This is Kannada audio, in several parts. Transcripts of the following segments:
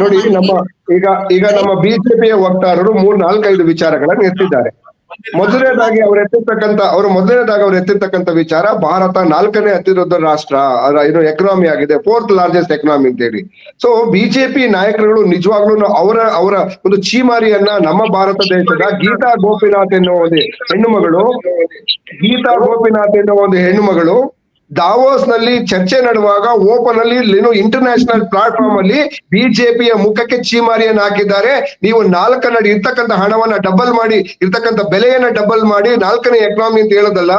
ನೋಡಿ ನಮ್ಮ ಈಗ ಈಗ ನಮ್ಮ ಬಿಜೆಪಿಯ ವಕ್ತಾರರು ಮೂರ್ ನಾಲ್ಕೈದು ವಿಚಾರಗಳನ್ನು ಎತ್ತಿದ್ದಾರೆ. ಮೊದಲನೇದಾಗಿ ಅವ್ರು ಎತ್ತಿರ್ತಕ್ಕಂತ ಅವರು ಮೊದಲನೇದಾಗಿ ಅವ್ರು ಎತ್ತಿರ್ತಕ್ಕಂತ ವಿಚಾರ ಭಾರತ ನಾಲ್ಕನೇ ಅತಿ ದೊಡ್ಡ ರಾಷ್ಟ್ರ ಇದು ಎಕನಾಮಿ ಆಗಿದೆ ಫೋರ್ತ್ ಲಾರ್ಜೆಸ್ಟ್ ಎಕನಾಮಿ ಅಂತ ಹೇಳಿ ಸೊ ಬಿಜೆಪಿ ನಾಯಕರುಗಳು ನಿಜವಾಗ್ಲೂ ಅವರ ಅವರ ಒಂದು ಚೀಮಾರಿಯನ್ನ ನಮ್ಮ ಭಾರತ ದೇಶದ ಗೀತಾ ಗೋಪಿನಾಥ್ ಎನ್ನುವ ಒಂದು ಹೆಣ್ಣು ಮಗಳು ಗೀತಾ ಗೋಪಿನಾಥ್ ಎನ್ನುವ ಒಂದು ಹೆಣ್ಣು ಮಗಳು ದಾವೋಸ್ನಲ್ಲಿ ಚರ್ಚೆ ನಡುವಾಗ ಓಪನ್ ಅಲ್ಲಿ ಏನು ಇಂಟರ್ನ್ಯಾಷನಲ್ ಪ್ಲಾಟ್ಫಾರ್ಮ್ ಅಲ್ಲಿ ಬಿಜೆಪಿಯ ಮುಖಕ್ಕೆ ಚೀಮಾರಿಯನ್ನು ಹಾಕಿದ್ದಾರೆ. ನೀವು ನಾಲ್ಕನ ಇರ್ತಕ್ಕಂಥ ಹಣವನ್ನ ಡಬಲ್ ಮಾಡಿ ಇರ್ತಕ್ಕಂಥ ಬೆಲೆಯನ್ನ ಡಬಲ್ ಮಾಡಿ ನಾಲ್ಕನೇ ಎಕನಾಮಿ ಅಂತ ಹೇಳೋದಲ್ಲ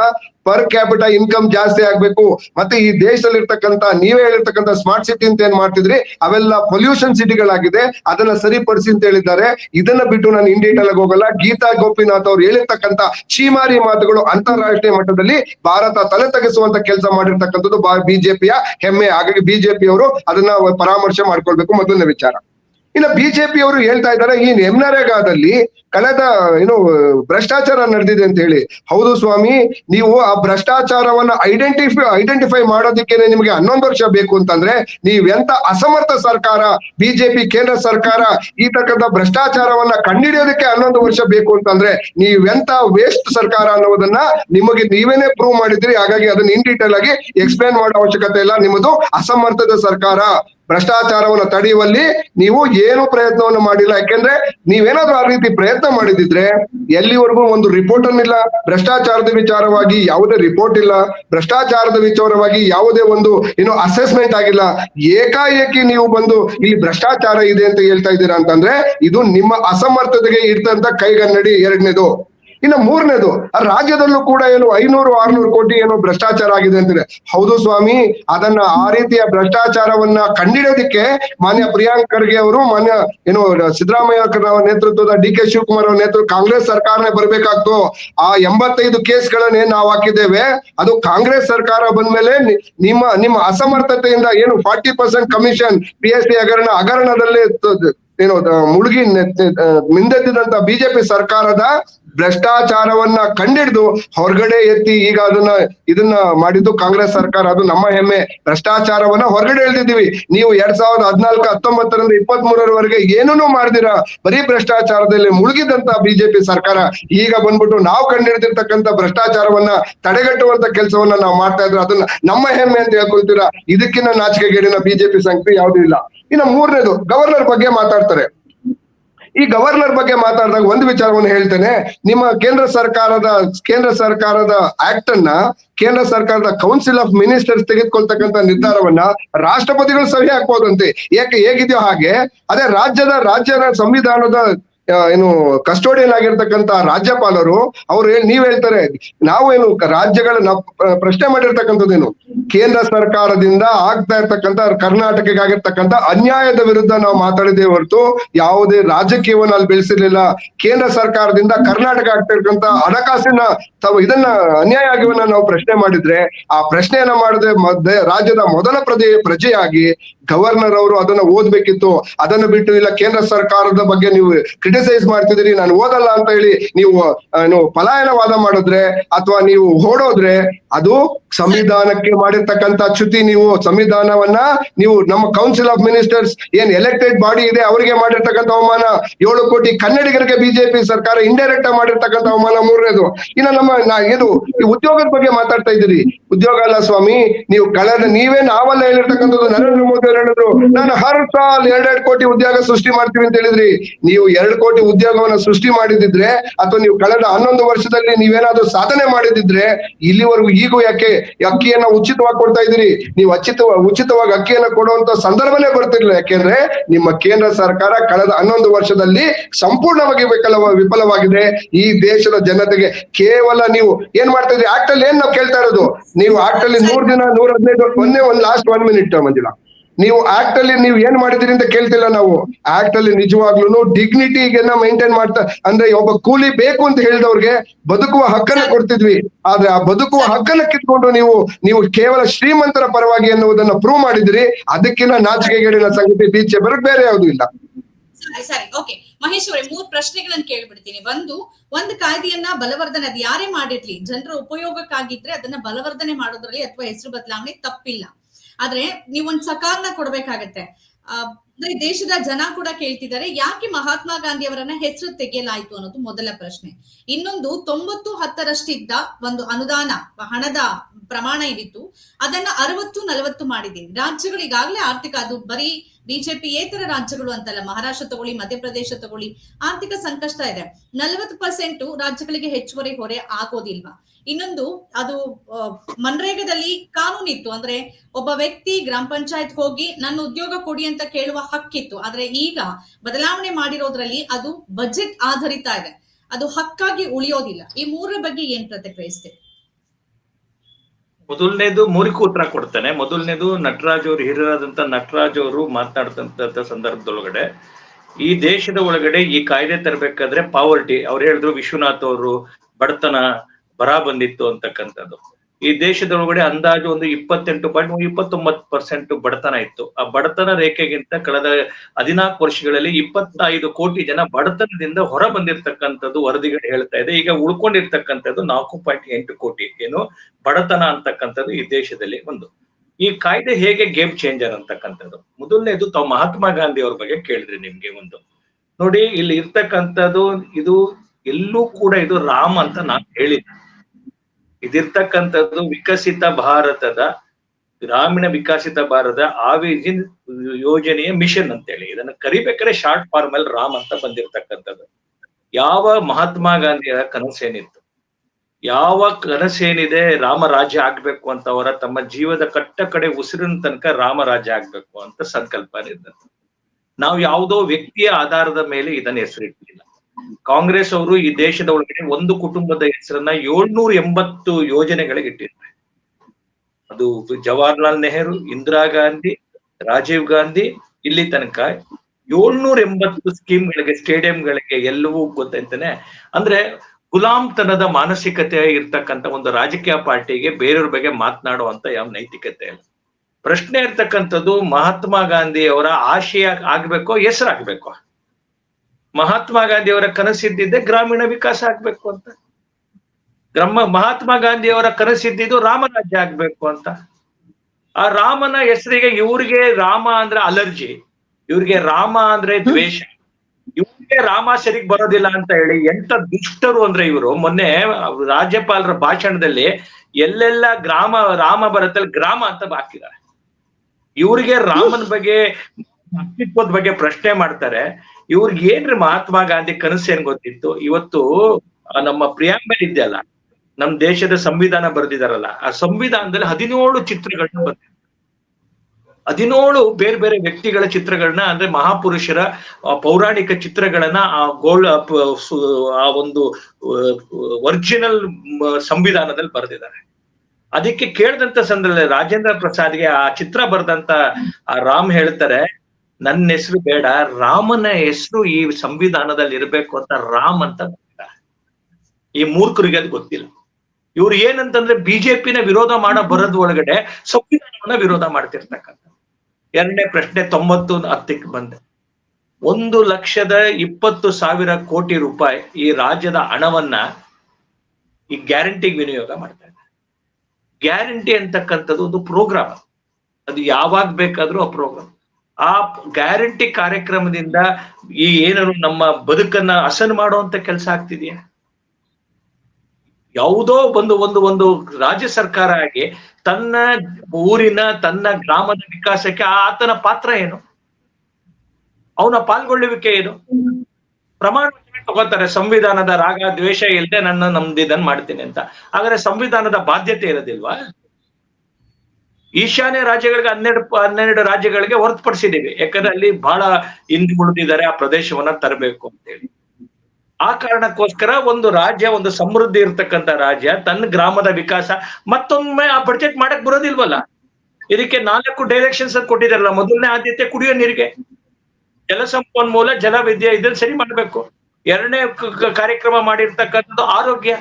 ಪರ್ ಕ್ಯಾಪಿಟಲ್ ಇನ್ಕಮ್ ಜಾಸ್ತಿ ಆಗ್ಬೇಕು. ಮತ್ತೆ ಈ ದೇಶದಲ್ಲಿ ಇರ್ತಕ್ಕಂತ ನೀವೇ ಹೇಳಿರ್ತಕ್ಕಂತ ಸ್ಮಾರ್ಟ್ ಸಿಟಿ ಅಂತ ಏನ್ ಮಾಡ್ತಿದ್ರಿ? ಅವೆಲ್ಲ ಪೊಲ್ಯೂಷನ್ ಸಿಟಿಗಳಾಗಿದೆ ಅದನ್ನ ಸರಿಪಡಿಸಿ ಅಂತ ಹೇಳಿದ್ದಾರೆ. ಇದನ್ನ ಬಿಟ್ಟು ನಾನು ಇನ್ ಡೀಟೇಲ್ ಆಗಿ ಹೋಗಲ್ಲ. ಗೀತಾ ಗೋಪಿನಾಥ್ ಅವ್ರು ಹೇಳಿರ್ತಕ್ಕಂತ ಚೀಮಾರಿ ಮಾತುಗಳು ಅಂತಾರಾಷ್ಟ್ರೀಯ ಮಟ್ಟದಲ್ಲಿ ಭಾರತ ತಲೆ ತಗಿಸುವಂತ ಕೆಲಸ ಮಾಡಿರ್ತಕ್ಕಂಥದ್ದು ಬಿಜೆಪಿಯ ಹೆಮ್ಮೆ. ಹಾಗಾಗಿ ಬಿಜೆಪಿ ಅವರು ಅದನ್ನ ಪರಾಮರ್ಶೆ ಮಾಡ್ಕೊಳ್ಬೇಕು. ಮೊದಲನೇ ವಿಚಾರ. ಇನ್ನು ಬಿಜೆಪಿ ಅವರು ಹೇಳ್ತಾ ಇದ್ದಾರೆ, ಈ ಎಮ್ನರೇಗಾದಲ್ಲಿ ಕಳೆದ, ಏನು, ಭ್ರಷ್ಟಾಚಾರ ನಡೆದಿದೆ ಅಂತ ಹೇಳಿ. ಹೌದು ಸ್ವಾಮಿ, ನೀವು ಆ ಭ್ರಷ್ಟಾಚಾರವನ್ನ ಐಡೆಂಟಿಫೈ ಐಡೆಂಟಿಫೈ ಮಾಡೋದಕ್ಕೇನೆ ನಿಮಗೆ ಹನ್ನೊಂದು ವರ್ಷ ಬೇಕು ಅಂತಂದ್ರೆ, ನೀವೆಂತ ಅಸಮರ್ಥ ಸರ್ಕಾರ ಬಿಜೆಪಿ ಕೇಂದ್ರ ಸರ್ಕಾರ ಈ ತಕ್ಕಂತ ಭ್ರಷ್ಟಾಚಾರವನ್ನ ಕಂಡಿಡಿಯೋದಕ್ಕೆ ಹನ್ನೊಂದು ವರ್ಷ ಬೇಕು ಅಂತಂದ್ರೆ, ನೀವೆಂತ ವೇಸ್ಟ್ ಸರ್ಕಾರ ಅನ್ನೋದನ್ನ ನಿಮಗೆ ನೀವೇನೆ ಪ್ರೂವ್ ಮಾಡಿದ್ರಿ ಹಾಗಾಗಿ ಅದನ್ನ ಇನ್ ಡೀಟೇಲ್ ಆಗಿ ಎಕ್ಸ್ಪ್ಲೇನ್ ಮಾಡೋ ಅವಶ್ಯಕತೆ ಇಲ್ಲ. ನಿಮ್ಮದು ಅಸಮರ್ಥದ ಸರ್ಕಾರ. ಭ್ರಷ್ಟಾಚಾರವನ್ನು ತಡೆಯುವಲ್ಲಿ ನೀವು ಏನು ಪ್ರಯತ್ನವನ್ನು ಮಾಡಿಲ್ಲ. ಯಾಕೆಂದ್ರೆ ನೀವೇನಾದ್ರೂ ಆ ರೀತಿ ಪ್ರಯತ್ನ ಮಾಡಿದಿದ್ರೆ ಎಲ್ಲಿವರೆಗೂ ಒಂದು ರಿಪೋರ್ಟ್ ಅನ್ನಿಲ್ಲ ಭ್ರಷ್ಟಾಚಾರದ ವಿಚಾರವಾಗಿ ಯಾವುದೇ ರಿಪೋರ್ಟ್ ಇಲ್ಲ. ಭ್ರಷ್ಟಾಚಾರದ ವಿಚಾರವಾಗಿ ಯಾವುದೇ ಒಂದು ಏನು ಅಸೆಸ್ಮೆಂಟ್ ಆಗಿಲ್ಲ. ಏಕಾಏಕಿ ನೀವು ಬಂದು ಇಲ್ಲಿ ಭ್ರಷ್ಟಾಚಾರ ಇದೆ ಅಂತ ಹೇಳ್ತಾ ಇದ್ದೀರಾ ಅಂತಂದ್ರೆ ಇದು ನಿಮ್ಮ ಅಸಮರ್ಥತೆಗೆ ಇರ್ತಂತ ಕೈಗನ್ನಡಿ ಎರಡನೇದು. ಇನ್ನು ಮೂರನೇದು, ರಾಜ್ಯದಲ್ಲೂ ಕೂಡ ಏನು ಐನೂರು, ಆರ್ನೂರು ಕೋಟಿ ಏನು ಭ್ರಷ್ಟಾಚಾರ ಆಗಿದೆ ಅಂತಾರೆ ಹೌದು ಸ್ವಾಮಿ, ಅದನ್ನ ಆ ರೀತಿಯ ಭ್ರಷ್ಟಾಚಾರವನ್ನ ಕಂಡಿಡೋದಿಕ್ಕೆ ಮಾನ್ಯ ಪ್ರಿಯಾಂಕ್ ಖರ್ಗೆ ಅವರು, ಮಾನ್ಯ ಏನು ಸಿದ್ದರಾಮಯ್ಯ ನೇತೃತ್ವದ ಡಿ ಕೆ ಶಿವಕುಮಾರ್ ಅವರ ನೇತೃತ್ವ ಕಾಂಗ್ರೆಸ್ ಸರ್ಕಾರನೇ ಬರ್ಬೇಕಾಗ್ತು, ಆ ಎಂಬತ್ತೈದು ಕೇಸ್ಗಳನ್ನೇ ನಾವು ಹಾಕಿದ್ದೇವೆ. ಅದು ಕಾಂಗ್ರೆಸ್ ಸರ್ಕಾರ ಬಂದ್ಮೇಲೆ ನಿಮ್ಮ ನಿಮ್ಮ ಅಸಮರ್ಥತೆಯಿಂದ ಏನು forty percent commission P S P ಹಗರಣ, ಹಗರಣದಲ್ಲಿ ಏನು ಮುಳುಗಿ ಮಿಂದೆದ್ದಿದಂತ ಬಿಜೆಪಿ ಸರ್ಕಾರದ ಭ್ರಷ್ಟಾಚಾರವನ್ನ ಕಂಡಿಡಿದು ಹೊರಗಡೆ ಎತ್ತಿ ಈಗ ಅದನ್ನ ಇದನ್ನ ಮಾಡಿದ್ದು ಕಾಂಗ್ರೆಸ್ ಸರ್ಕಾರ. ಅದು ನಮ್ಮ ಹೆಮ್ಮೆ. ಭ್ರಷ್ಟಾಚಾರವನ್ನ ಹೊರಗಡೆ ಎಳ್ದಿದ್ದೀವಿ. ನೀವು ಎರಡ್ ಸಾವಿರದ ಹದಿನಾಲ್ಕು, ಹತ್ತೊಂಬತ್ತರಿಂದ ಇಪ್ಪತ್ತ್ ಮೂರರವರೆಗೆ ಏನನ್ನೂ ಮಾಡ್ದಿರಾ. ಬರೀ ಭ್ರಷ್ಟಾಚಾರದಲ್ಲಿ ಮುಳುಗಿದಂತ ಬಿಜೆಪಿ ಸರ್ಕಾರ. ಈಗ ಬಂದ್ಬಿಟ್ಟು ನಾವು ಕಂಡಿಡ್ದಿರ್ತಕ್ಕಂಥ ಭ್ರಷ್ಟಾಚಾರವನ್ನ ತಡೆಗಟ್ಟುವಂತ ಕೆಲಸವನ್ನ ನಾವು ಮಾಡ್ತಾ ಇದ್ರು ಅದನ್ನ ನಮ್ಮ ಹೆಮ್ಮೆ ಅಂತ ಹೇಳ್ಕೊಳ್ತೀರಾ? ಇದಕ್ಕಿಂತ ನಾಚಿಕೆಗೇಡಿನ ಬಿಜೆಪಿ ಸಂಖ್ಯೆ ಯಾವುದೂ ಇಲ್ಲ. ಇನ್ನು ಮೂರನೇದು, ಗವರ್ನರ್ ಬಗ್ಗೆ ಮಾತಾಡ್ತಾರೆ. ಈ ಗವರ್ನರ್ ಬಗ್ಗೆ ಮಾತಾಡಿದಾಗ ಒಂದು ವಿಚಾರವನ್ನು ಹೇಳ್ತೇನೆ. ನಿಮ್ಮ ಕೇಂದ್ರ ಸರ್ಕಾರದ ಕೇಂದ್ರ ಸರ್ಕಾರದ ಆಕ್ಟ್ ಅನ್ನ ಕೇಂದ್ರ ಸರ್ಕಾರದ ಕೌನ್ಸಿಲ್ ಆಫ್ ಮಿನಿಸ್ಟರ್ಸ್ ತೆಗೆದುಕೊಳ್ತಕ್ಕಂತ ನಿರ್ಧಾರವನ್ನ ರಾಷ್ಟ್ರಪತಿಗಳು ಸಹಿ ಹಾಕ್ಬೋದಂತೆ. ಯಾಕೆ, ಹೇಗಿದೆಯೋ ಹಾಗೆ. ಅದೇ ರಾಜ್ಯದ ರಾಜ್ಯದ ಸಂವಿಧಾನದ ಏನು ಕಸ್ಟೋಡಿಯನ್ ಆಗಿರ್ತಕ್ಕಂತ ರಾಜ್ಯಪಾಲರು, ಅವ್ರು ಏನ್ ನೀವ್ ಹೇಳ್ತಾರೆ, ನಾವು ಏನು ರಾಜ್ಯಗಳ ಪ್ರಶ್ನೆ ಮಾಡಿರ್ತಕ್ಕಂಥದ್ದೇನು. ಕೇಂದ್ರ ಸರ್ಕಾರದಿಂದ ಆಗ್ತಾ ಇರ್ತಕ್ಕಂಥ ಕರ್ನಾಟಕಕ್ಕೆ ಆಗಿರ್ತಕ್ಕಂಥ ಅನ್ಯಾಯದ ವಿರುದ್ಧ ನಾವು ಮಾತಾಡಿದ್ದೇವೆ ಹೊರತು ಯಾವುದೇ ರಾಜಕೀಯವನ್ನು ಅಲ್ಲಿ ಬೆಳೆಸಿರ್ಲಿಲ್ಲ. ಕೇಂದ್ರ ಸರ್ಕಾರದಿಂದ ಕರ್ನಾಟಕ ಆಗ್ತಿರ್ತಕ್ಕಂಥ ಹಣಕಾಸಿನ ತಾವು ಇದನ್ನ ಅನ್ಯಾಯ ಆಗಿವನ್ನ ನಾವು ಪ್ರಶ್ನೆ ಮಾಡಿದ್ರೆ, ಆ ಪ್ರಶ್ನೆಯನ್ನ ಮಾಡದೆ ರಾಜ್ಯದ ಮೊದಲ ಪ್ರಜೆ, ಪ್ರಜೆಯಾಗಿ ಗವರ್ನರ್ ಅವರು ಅದನ್ನ ಓದ್ಬೇಕಿತ್ತು, ಅದನ್ನ ಬಿಟ್ಟು ಇಲ್ಲ ಕೇಂದ್ರ ಸರ್ಕಾರದ ಬಗ್ಗೆ ನೀವು ಕ್ರಿಟಿಸೈಸ್ ಮಾಡ್ತಿದ್ದೀರಿ, ನಾನು ಓದಲ್ಲ ಅಂತ ಹೇಳಿ ನೀವು ಪಲಾಯನವಾದ ಮಾಡಿದ್ರೆ ಅಥವಾ ನೀವು ಓಡೋದ್ರೆ ಅದು ಸಂವಿಧಾನಕ್ಕೆ ಮಾಡಿರ್ತಕ್ಕಂತ ಚ್ಯುತಿ ನೀವು, ಸಂವಿಧಾನವನ್ನ ನೀವು ನಮ್ಮ ಕೌನ್ಸಿಲ್ ಆಫ್ ಮಿನಿಸ್ಟರ್ಸ್ ಏನ್ ಎಲೆಕ್ಟೆಡ್ ಬಾಡಿ ಇದೆ ಅವರಿಗೆ ಮಾಡಿರ್ತಕ್ಕಂಥ ಅವಮಾನ, ಏಳು ಕೋಟಿ ಕನ್ನಡಿಗರಿಗೆ ಬಿಜೆಪಿ ಸರ್ಕಾರ ಇಂಡೈರೆಕ್ಟ್ ಆಗಿ ಮಾಡಿರ್ತಕ್ಕಂಥ ಅವಮಾನ ಮೂರನೇದು. ಇನ್ನು ನಮ್ಮ, ನಾ, ಇದು ಉದ್ಯೋಗದ ಬಗ್ಗೆ ಮಾತಾಡ್ತಾ ಇದ್ದೀರಿ. ಉದ್ಯೋಗ ಅಲ್ಲ ಸ್ವಾಮಿ, ನೀವು ಕಳೆದ ನೀವೇ ನಾವಲ್ಲ ಹೇಳಿರ್ತಕ್ಕಂಥದ್ದು ನರೇಂದ್ರ ಮೋದಿ ಹೇಳಿದ್ರು, ನಾನು ಹರ್ ಸಾಲ್ ಎರಡೆರಡು ಕೋಟಿ ಉದ್ಯೋಗ ಸೃಷ್ಟಿ ಮಾಡ್ತೀವಿ ಅಂತ ಹೇಳಿದ್ರಿ. ನೀವು ಎರಡು ಕೋಟಿ ಉದ್ಯೋಗವನ್ನ ಸೃಷ್ಟಿ ಮಾಡಿದಿದ್ರೆ, ಅಥವಾ ನೀವು ಕಳೆದ ಹನ್ನೊಂದು ವರ್ಷದಲ್ಲಿ ನೀವೇನಾದ್ರೂ ಸಾಧನೆ ಮಾಡಿದಿದ್ರೆ, ಇಲ್ಲಿವರೆಗೂ ಈಗೂ ಯಾಕೆ ಅಕ್ಕಿಯನ್ನ ಉಚಿತವಾಗಿ ಕೊಡ್ತಾ ಇದ್ದೀರಿ? ನೀವು ಅಚಿತ, ಉಚಿತವಾಗಿ ಅಕ್ಕಿಯನ್ನ ಕೊಡುವಂತ ಸಂದರ್ಭನೇ ಬರ್ತಿರ್ಲಿಲ್ಲ. ಯಾಕೆಂದ್ರೆ ನಿಮ್ಮ ಕೇಂದ್ರ ಸರ್ಕಾರ ಕಳೆದ ಹನ್ನೊಂದು ವರ್ಷದಲ್ಲಿ ಸಂಪೂರ್ಣವಾಗಿ ವಿಫಲ ವಿಫಲವಾಗಿದೆ. ಈ ದೇಶದ ಜನತೆಗೆ ಕೇವಲ ನೀವು ಏನ್ ಮಾಡ್ತಾ ಇದ್ರಿ ಆಕ್ಟ್ ಅಲ್ಲಿ ಏನ್ ನಾವು ಕೇಳ್ತಾ ಇರೋದು? ನೀವು ಆಕ್ಟ್ ಅಲ್ಲಿ ನೂರ್ ದಿನ, ನೂರ ಹದಿನೈದು, ಒಂದೇ ಒಂದ್ ಲಾಸ್ಟ್ ಒನ್ ಮಿನಿಟ್ ಮಂಜುಳಾ. ನೀವು ಆಕ್ಟ್ ಅಲ್ಲಿ ನೀವು ಏನ್ ಮಾಡಿದಿರಿ ಅಂತ ಕೇಳ್ತಿಲ್ಲ ನಾವು. ಆಕ್ಟ್ ಅಲ್ಲಿ ನಿಜವಾಗ್ಲೂ ಡಿಗ್ನಿಟಿಗೆನ್ನ ಮೈಂಟೈನ್ ಮಾಡ್ತಾ ಅಂದ್ರೆ ಒಬ್ಬ ಕೂಲಿ ಬೇಕು ಅಂತ ಹೇಳಿದವ್ರಿಗೆ ಬದುಕುವ ಹಕ್ಕನ್ನ ಕೊಡ್ತಿದ್ವಿ. ಆದ್ರೆ ಆ ಬದುಕುವ ಹಕ್ಕನ್ನ ಕಿತ್ಕೊಂಡು ನೀವು ನೀವು ಕೇವಲ ಶ್ರೀಮಂತರ ಪರವಾಗಿ ಎನ್ನುವುದನ್ನ ಪ್ರೂವ್ ಮಾಡಿದಿರಿ ಅದಕ್ಕಿಂತ ನಾಚಿಕೆಗೇಡಿನ ಸಂಗತಿ ಬೀಚೆ ಬರಕ್ ಬೇರೆ ಯಾವುದು ಇಲ್ಲ. ಸರಿ ಸರಿ ಓಕೆ ಮಹೇಶ್ ಅವರೇ ಮೂರ್ ಪ್ರಶ್ನೆಗಳನ್ನ ಕೇಳ್ಬಿಡ್ತೀನಿ. ಒಂದು ಒಂದು ಕಾಯ್ದೆಯನ್ನ ಬಲವರ್ಧನೆ ಅದು ಯಾರೇ ಮಾಡಿರ್ಲಿ ಜನರ ಉಪಯೋಗಕ್ಕಾಗಿದ್ರೆ ಅದನ್ನ ಬಲವರ್ಧನೆ ಮಾಡೋದ್ರಲ್ಲಿ ಅಥವಾ ಹೆಸರು ಬದಲಾವಣೆ ತಪ್ಪಿಲ್ಲ. ಆದ್ರೆ ನೀವೊಂದ್ ಸಕಾಲನ ಕೊಡ್ಬೇಕಾಗತ್ತೆ. ಆ, ಅಂದ್ರೆ ದೇಶದ ಜನ ಕೂಡ ಕೇಳ್ತಿದ್ದಾರೆ, ಯಾಕೆ ಮಹಾತ್ಮ ಗಾಂಧಿ ಅವರನ್ನ ಹೆಸರು ತೆಗೆಯಲಾಯ್ತು ಅನ್ನೋದು ಮೊದಲ ಪ್ರಶ್ನೆ. ಇನ್ನೊಂದು ತೊಂಬತ್ತು ಹತ್ತರಷ್ಟಿದ್ದ ಒಂದು ಅನುದಾನ, ಹಣದ ಪ್ರಮಾಣ ಏನಿತ್ತು ಅದನ್ನ ಅರವತ್ತು, ನಲವತ್ತು ಮಾಡಿದೆ ರಾಜ್ಯಗಳು ಈಗಾಗಲೇ ಆರ್ಥಿಕ, ಅದು ಬರೀ ಬಿಜೆಪಿ ಏತರ ರಾಜ್ಯಗಳು ಅಂತಲ್ಲ, ಮಹಾರಾಷ್ಟ್ರ ತಗೊಳ್ಳಿ, ಮಧ್ಯಪ್ರದೇಶ ತಗೊಳ್ಳಿ, ಆರ್ಥಿಕ ಸಂಕಷ್ಟ ಇದೆ. ನಲವತ್ತು ಪರ್ಸೆಂಟ್ ರಾಜ್ಯಗಳಿಗೆ ಹೆಚ್ಚುವರಿ ಹೊರೆ ಆಗೋದಿಲ್ವಾ? ಇನ್ನೊಂದು, ಅದು ಮನ್ರೇಗದಲ್ಲಿ ಕಾನೂನಿತ್ತು. ಅಂದ್ರೆ ಒಬ್ಬ ವ್ಯಕ್ತಿ ಗ್ರಾಮ ಪಂಚಾಯತ್ ಹೋಗಿ, ನನ್ನ ಉದ್ಯೋಗ ಕೊಡಿ ಅಂತ ಕೇಳುವ ಹಕ್ಕಿತ್ತು. ಆದ್ರೆ ಈಗ ಬದಲಾವಣೆ ಮಾಡಿರೋದ್ರಲ್ಲಿ ಅದು ಬಜೆಟ್ ಆಧಾರಿತ ಇದೆ. ಅದು ಹಕ್ಕಾಗಿ ಉಳಿಯೋದಿಲ್ಲ. ಈ ಮೂರರ ಬಗ್ಗೆ ಏನ್ ಪ್ರತಿಕ್ರಿಯಿಸ್ತೀವಿ ಮೊದಲನೇದು ಮೂರಿಗೂ ಉತ್ತರ ಕೊಡ್ತೇನೆ. ಮೊದಲನೇದು ನಟರಾಜ್ ಅವರು ಹಿರಿಯರಾದಂತ ನಟರಾಜ್ ಅವರು ಮಾತನಾಡಿದಂತ ಸಂದರ್ಭದೊಳಗಡೆ, ಈ ದೇಶದ ಒಳಗಡೆ ಈ ಕಾಯ್ದೆ ತರಬೇಕಾದ್ರೆ ಪಾವರ್ಟಿ ಅವ್ರು ಹೇಳಿದ್ರು ವಿಶ್ವನಾಥ್ ಅವರು ಬಡತನ ಬರ ಬಂದಿತ್ತು ಅಂತಕ್ಕಂಥದ್ದು. ಈ ದೇಶದ ಒಳಗಡೆ ಅಂದಾಜು ಒಂದು ಇಪ್ಪತ್ತೆಂಟು ಪಾಯಿಂಟ್ ಇಪ್ಪತ್ತೊಂಬತ್ತು ಪರ್ಸೆಂಟ್ ಬಡತನ ಇತ್ತು. ಆ ಬಡತನ ರೇಖೆಗಿಂತ ಕಳೆದ ಹದಿನಾಲ್ಕು ವರ್ಷಗಳಲ್ಲಿ ಇಪ್ಪತ್ತೈದು ಕೋಟಿ ಜನ ಬಡತನದಿಂದ ಹೊರ ಬಂದಿರತಕ್ಕಂಥದ್ದು ವರದಿಗಳು ಹೇಳ್ತಾ ಇದೆ. ಈಗ ಉಳ್ಕೊಂಡಿರ್ತಕ್ಕಂಥದ್ದು ನಾಲ್ಕು ಪಾಯಿಂಟ್ ಎಂಟು ಕೋಟಿ ಏನು ಬಡತನ ಅಂತಕ್ಕಂಥದ್ದು ಈ ದೇಶದಲ್ಲಿ ಒಂದು. ಈ ಕಾಯ್ದೆ ಹೇಗೆ ಗೇಮ್ ಚೇಂಜರ್ ಅಂತಕ್ಕಂಥದ್ದು? ಮೊದಲನೇದು ತಾವು ಮಹಾತ್ಮ ಗಾಂಧಿ ಅವ್ರ ಬಗ್ಗೆ ಕೇಳಿದ್ರಿ ನಿಮ್ಗೆ ಒಂದು. ನೋಡಿ, ಇಲ್ಲಿ ಇರ್ತಕ್ಕಂಥದ್ದು ಇದು ಎಲ್ಲೂ ಕೂಡ ಇದು ರಾಮ್ ಅಂತ ನಾನು ಹೇಳಿದ್ದೆ. ಇದಿರ್ತಕ್ಕಂಥದ್ದು ವಿಕಸಿತ ಭಾರತದ, ಗ್ರಾಮೀಣ ವಿಕಸಿತ ಭಾರತ ಆವಿಜಿನ್ ಯೋಜನೆಯ ಮಿಷನ್ ಅಂತೇಳಿ. ಇದನ್ನ ಕರಿಬೇಕಾದ್ರೆ ಶಾರ್ಟ್ ಫಾರ್ಮ್ ಅಲ್ಲಿ ರಾಮ್ ಅಂತ ಬಂದಿರತಕ್ಕಂಥದ್ದು. ಯಾವ ಮಹಾತ್ಮ ಗಾಂಧಿಯ ಕನಸೇನಿತ್ತು? ಯಾವ ಕನಸೇನಿದೆ ರಾಮರಾಜ್ಯ ಆಗ್ಬೇಕು ಅಂತ ಅವರ ತಮ್ಮ ಜೀವದ ಕಟ್ಟ ಕಡೆ ಉಸಿರಿನ ತನಕ ರಾಮರಾಜ್ಯ ಆಗ್ಬೇಕು ಅಂತ ಸಂಕಲ್ಪ ಇರ್ತದೆ ನಾವು ಯಾವುದೋ ವ್ಯಕ್ತಿಯ ಆಧಾರದ ಮೇಲೆ ಇದನ್ನ ಹೆಸರಿಟ್ಟಿಲ್ಲ. ಕಾಂಗ್ರೆಸ್ ಅವರು ಈ ದೇಶದ ಒಳಗಡೆ ಒಂದು ಕುಟುಂಬದ ಹೆಸರನ್ನ ಏಳ್ನೂರ ಎಂಬತ್ತು ಯೋಜನೆಗಳಿಗೆ ಇಟ್ಟಿದ್ದಾರೆ. ಅದು ಜವಾಹರ್ಲಾಲ್ ನೆಹರು, ಇಂದಿರಾ ಗಾಂಧಿ, ರಾಜೀವ್ ಗಾಂಧಿ, ಇಲ್ಲಿ ತನಕ ಏಳ್ನೂರ ಎಂಬತ್ತು ಸ್ಕೀಮ್ಗಳಿಗೆ, ಸ್ಟೇಡಿಯಂಗಳಿಗೆ ಎಲ್ಲವೂ ಗೊತ್ತಾಯ್ತಾನೆ ಅಂದ್ರೆ ಗುಲಾಮ್ತನದ ಮಾನಸಿಕತೆ ಇರ್ತಕ್ಕಂಥ ಒಂದು ರಾಜಕೀಯ ಪಾರ್ಟಿಗೆ ಬೇರೆಯವ್ರ ಬಗ್ಗೆ ಮಾತನಾಡುವಂತ ಯಾವ ನೈತಿಕತೆ ಇಲ್ಲ. ಪ್ರಶ್ನೆ ಇರ್ತಕ್ಕಂಥದ್ದು ಮಹಾತ್ಮ ಗಾಂಧಿ ಅವರ ಆಶಯ ಆಗ್ಬೇಕೋ, ಹೆಸರಾಗ್ಬೇಕೋ? ಮಹಾತ್ಮ ಗಾಂಧಿ ಅವರ ಕನಸಿದ್ದಿದ್ದೆ ಗ್ರಾಮೀಣ ವಿಕಾಸ ಆಗ್ಬೇಕು ಅಂತ. ಗ್ರಾಮ ಮಹಾತ್ಮ ಗಾಂಧಿ ಅವರ ಕನಸಿದ್ದಿದ್ದು ರಾಮರಾಜ್ಯ ಆಗ್ಬೇಕು ಅಂತ. ಆ ರಾಮನ ಹೆಸರಿಗೆ ಇವ್ರಿಗೆ ರಾಮ ಅಂದ್ರೆ ಅಲರ್ಜಿ, ಇವ್ರಿಗೆ ರಾಮ ಅಂದ್ರೆ ದ್ವೇಷ, ಇವ್ರಿಗೆ ರಾಮ ಸರಿಗ್ ಬರೋದಿಲ್ಲ ಅಂತ ಹೇಳಿ ಎಂತ ದುಷ್ಟರು ಅಂದ್ರೆ ಇವರು. ಮೊನ್ನೆ ರಾಜ್ಯಪಾಲರ ಭಾಷಣದಲ್ಲಿ ಎಲ್ಲೆಲ್ಲ ಗ್ರಾಮ, ರಾಮ ಬರತ್ತಲ್ಲಿ ಗ್ರಾಮ ಅಂತ ಹಾಕಿದ್ದಾರೆ. ಇವ್ರಿಗೆ ರಾಮನ ಬಗ್ಗೆ, ಅಸ್ತಿತ್ವದ ಬಗ್ಗೆ ಪ್ರಶ್ನೆ ಮಾಡ್ತಾರೆ. ಇವ್ರಿಗೆ ಏನ್ರಿ ಮಹಾತ್ಮ ಗಾಂಧಿ ಕನಸು ಏನ್ ಗೊತ್ತಿತ್ತು? ಇವತ್ತು ನಮ್ಮ ಪ್ರಿಯಾಂಬಲ್ ಇದೆಯಲ್ಲ, ನಮ್ ದೇಶದ ಸಂವಿಧಾನ ಬರೆದಿದಾರಲ್ಲ, ಆ ಸಂವಿಧಾನದಲ್ಲಿ ಹದಿನೇಳು ಚಿತ್ರಗಳನ್ನ ಬರ್ತಿದ್ರು ಹದಿನೇಳು ಬೇರೆ ಬೇರೆ ವ್ಯಕ್ತಿಗಳ ಚಿತ್ರಗಳನ್ನ, ಅಂದ್ರೆ ಮಹಾಪುರುಷರ ಪೌರಾಣಿಕ ಚಿತ್ರಗಳನ್ನ, ಆ ಗೋಲ್ಡ್ ಆ ಒಂದು ಒರಿಜಿನಲ್ ಸಂವಿಧಾನದಲ್ಲಿ ಬರೆದಿದ್ದಾರೆ. ಅದಕ್ಕೆ ಕೇಳಿದಂತ ಸಂದರ್ಭದಲ್ಲಿ ರಾಜೇಂದ್ರ ಪ್ರಸಾದ್ಗೆ ಆ ಚಿತ್ರ ಬರೆದಂತ ರಾಮ್ ಹೇಳ್ತಾರೆ ನನ್ನ ಹೆಸರು ಬೇಡ, ರಾಮನ ಹೆಸರು ಈ ಸಂವಿಧಾನದಲ್ಲಿ ಇರಬೇಕು ಅಂತ ರಾಮ್ ಅಂತ. ಈ ಮೂರ್ಖರಿಗೆ ಅದು ಗೊತ್ತಿಲ್ಲ. ಇವ್ರು ಏನಂತಂದ್ರೆ ಬಿಜೆಪಿನ ವಿರೋಧ ಮಾಡೋ ಬರೋದ್ ಒಳಗಡೆ ಸಂವಿಧಾನವನ್ನ ವಿರೋಧ ಮಾಡ್ತಿರ್ತಕ್ಕಂಥ. ಎರಡನೇ ಪ್ರಶ್ನೆ ತೊಂಬತ್ತು ಹತ್ತಕ್ಕೆ ಬಂದೆ. ಒಂದು ಲಕ್ಷದ ಇಪ್ಪತ್ತು ಸಾವಿರ ಕೋಟಿ ರೂಪಾಯಿ ಈ ರಾಜ್ಯದ ಹಣವನ್ನ ಈ ಗ್ಯಾರಂಟಿ ವಿನಿಯೋಗ ಮಾಡ್ತಾರೆ ಗ್ಯಾರಂಟಿ ಅಂತಕ್ಕಂಥದ್ದು ಒಂದು ಪ್ರೋಗ್ರಾಮ್. ಅದು ಯಾವಾಗ ಬೇಕಾದ್ರೂ ಆ ಪ್ರೋಗ್ರಾಮ್. ಆ ಗ್ಯಾರಂಟಿ ಕಾರ್ಯಕ್ರಮದಿಂದ ಈ ಏನಾದ್ರು ನಮ್ಮ ಬದುಕನ್ನ ಹಸನು ಮಾಡುವಂತ ಕೆಲಸ ಆಗ್ತಿದೆಯಾ? ಯಾವುದೋ ಒಂದು ಒಂದು ಒಂದು ರಾಜ್ಯ ಸರ್ಕಾರ ಆಗಿ ತನ್ನ ಊರಿನ, ತನ್ನ ಗ್ರಾಮದ ವಿಕಾಸಕ್ಕೆ ಆತನ ಪಾತ್ರ ಏನು? ಅವನ ಪಾಲ್ಗೊಳ್ಳುವಿಕೆ ಏನು? ಪ್ರಮಾಣ ತಗೋತಾರೆ ಸಂವಿಧಾನದ ರಾಗ ದ್ವೇಷ ಇಲ್ಲದೆ ನನ್ನ ನಮ್ದಿದನ್ ಮಾಡ್ತೀನಿ ಅಂತ. ಆದ್ರೆ ಸಂವಿಧಾನದ ಬಾಧ್ಯತೆ ಇರೋದಿಲ್ವಾ? ಈಶಾನ್ಯ ರಾಜ್ಯಗಳಿಗೆ ಹನ್ನೆರಡು ಹನ್ನೆರಡು ರಾಜ್ಯಗಳಿಗೆ ಹೊರತುಪಡಿಸಿದೀವಿ ಯಾಕಂದ್ರೆ ಅಲ್ಲಿ ಬಹಳ ಹಿಂದುಳಿದಿದ್ದಾರೆ ಆ ಪ್ರದೇಶವನ್ನ ತರಬೇಕು ಅಂತೇಳಿ. ಆ ಕಾರಣಕ್ಕೋಸ್ಕರ ಒಂದು ರಾಜ್ಯ, ಒಂದು ಸಮೃದ್ಧಿ ಇರ್ತಕ್ಕಂಥ ರಾಜ್ಯ, ತನ್ನ ಗ್ರಾಮದ ವಿಕಾಸ, ಮತ್ತೊಮ್ಮೆ ಆ ಬಡ್ಜೆಟ್ ಮಾಡಕ್ ಬರೋದಿಲ್ವಲ್ಲ? ಇದಕ್ಕೆ ನಾಲ್ಕು ಡೈರೆಕ್ಷನ್ಸ್ ಕೊಟ್ಟಿದಾರಲ್ಲ ಮೊದಲನೇ ಆದ್ಯತೆ ಕುಡಿಯೋ ನೀರಿಗೆ. ಜಲಸಂಪನ್ಮೂಲ ಜಲವಿದ್ಯೆ ಇದನ್ನ ಸರಿ ಮಾಡಬೇಕು. ಎರಡನೇ ಕಾರ್ಯಕ್ರಮ ಮಾಡಿರ್ತಕ್ಕಂಥದ್ದು ಆರೋಗ್ಯ.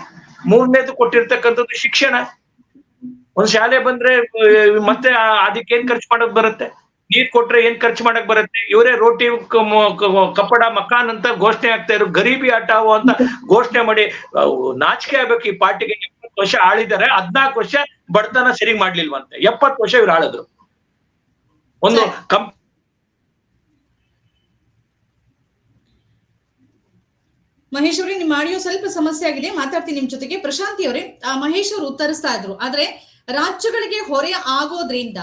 ಮೂರನೇದು ಕೊಟ್ಟಿರ್ತಕ್ಕಂಥದ್ದು ಶಿಕ್ಷಣ. ಒಂದ್ ಶಾಲೆ ಬಂದ್ರೆ ಮತ್ತೆ ಅದಕ್ಕೆ ಏನ್ ಖರ್ಚು ಮಾಡಕ್ ಬರುತ್ತೆ? ನೀರ್ ಕೊಟ್ರೆ ಏನ್ ಖರ್ಚು ಮಾಡಕ್ ಬರುತ್ತೆ? ಇವರೇ ರೋಟಿ ಕಪ್ಪಡ ಮಕಾನ್ ಅಂತ ಘೋಷಣೆ ಆಗ್ತಾ ಇರೋ ಗರೀಬಿ ಹಠಾವು ಅಂತ ಘೋಷಣೆ ಮಾಡಿ ನಾಚಿಕೆ ಆಗ್ಬೇಕು ಈ ಪಾರ್ಟಿಗೆ. ಎಪ್ಪತ್ತು ವರ್ಷ ಆಳಿದ್ದಾರೆ. ಹದ್ನಾಲ್ಕು ವರ್ಷ ಬಡತನ ಸರಿ ಮಾಡ್ಲಿಲ್ವಂತೆ. ಎಪ್ಪತ್ತು ವರ್ಷ ಇವ್ರು ಆಳಿದ್ರು. ಒಂದು ಕಂಪ್ ಮಹೇಶ್ ನಿಮ್ಮ ಆಡಿಯೋ ಸ್ವಲ್ಪ ಸಮಸ್ಯೆ ಆಗಿದೆ. ಮಾತಾಡ್ತೀನಿ ನಿಮ್ ಜೊತೆಗೆ. ಪ್ರಶಾಂತಿ ಅವರೇ ಮಹೇಶ್ ಅವರು ಉತ್ತರಿಸ್ತಾ ಇದ್ರು. ಆದ್ರೆ ರಾಜ್ಯಗಳಿಗೆ ಹೊರೆ ಆಗೋದ್ರಿಂದ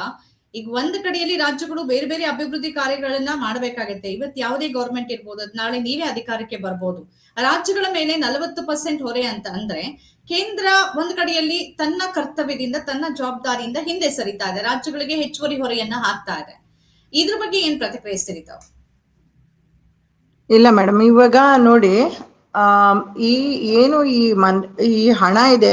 ಈಗ ಒಂದ್ ಕಡೆಯಲ್ಲಿ ರಾಜ್ಯಗಳು ಬೇರೆ ಬೇರೆ ಅಭಿವೃದ್ಧಿ ಕಾರ್ಯಗಳನ್ನ ಮಾಡಬೇಕಾಗತ್ತೆ. ಇವತ್ ಯಾವುದೇ ಗೌರ್ಮೆಂಟ್ ಇರ್ಬೋದು ನಾಳೆ ನೀವೇ ಅಧಿಕಾರಕ್ಕೆ ಬರ್ಬೋದು. ರಾಜ್ಯಗಳ ಮೇಲೆ ನಲವತ್ತು ಪರ್ಸೆಂಟ್ ಹೊರೆ ಅಂತ ಅಂದ್ರೆ ಕೇಂದ್ರ ಒಂದ್ ಕಡೆಯಲ್ಲಿ ತನ್ನ ಕರ್ತವ್ಯದಿಂದ, ತನ್ನ ಜವಾಬ್ದಾರಿಯಿಂದ ಹಿಂದೆ ಸರಿತಾ ಇದೆ. ರಾಜ್ಯಗಳಿಗೆ ಹೆಚ್ಚುವರಿ ಹೊರೆಯನ್ನ ಹಾಕ್ತಾ ಇದೆ. ಇದ್ರ ಬಗ್ಗೆ ಏನ್ ಪ್ರತಿಕ್ರಿಯಿಸ್ತೀರಿ ತಾವು? ಇಲ್ಲ ಮೇಡಮ್ ಇವಾಗ ನೋಡಿ ಈ ಏನು ಈ ಮನ್, ಈ ಹಣ ಇದೆ